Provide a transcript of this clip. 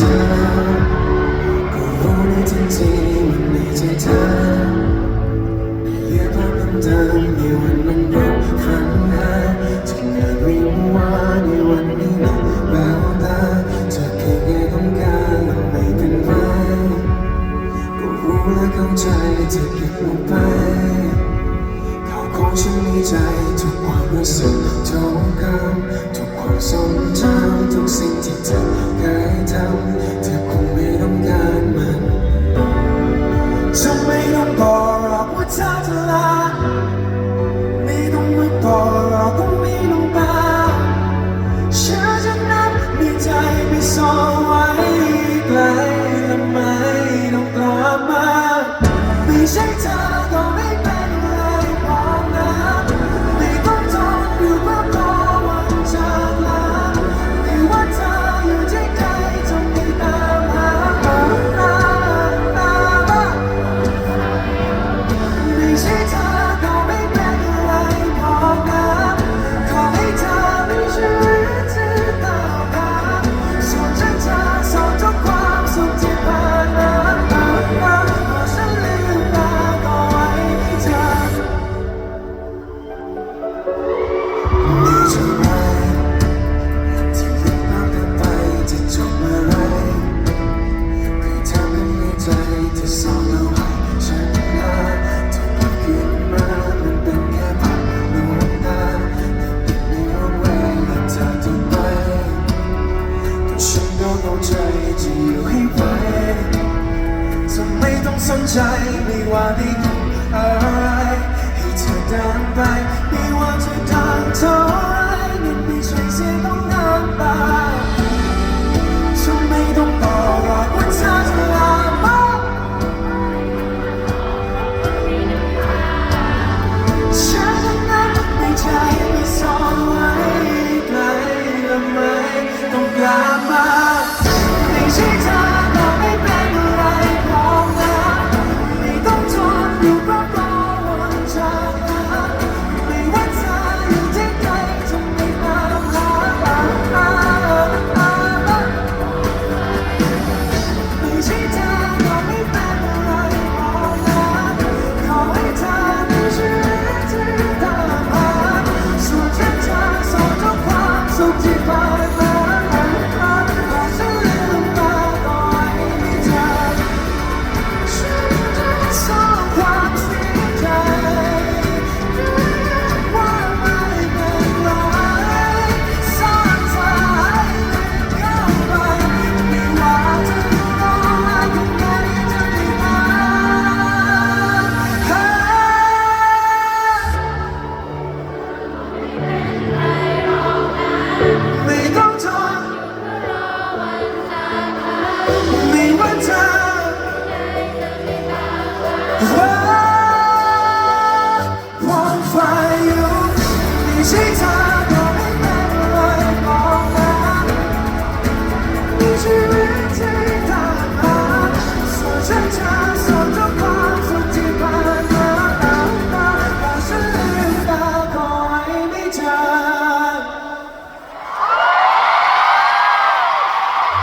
ก็รู้ในทันทีมันในใจเธอเรียกภาพเดิมในวันมันพบฝันหาจะเกิดวิงวานในวันนี้นะแววตาเธอแค่ไงต้องการและไม่เป็นไรก็รู้และเข้าใจเธอเก็บลงไปข่าวของฉันในใจทุกความรู้สึกทุกคำทุกความทรงจำ อกว่าเธอจะลาไม่ต้องมากอดรอกก็ไม่ต้องตาเชื่อจะนับในใจไม่ซ่อนไว้ไกลและไม่ต้องกลับมาไม่ใช่เธอ time, me want me, alright, he turned down by me want to time. Oh, you.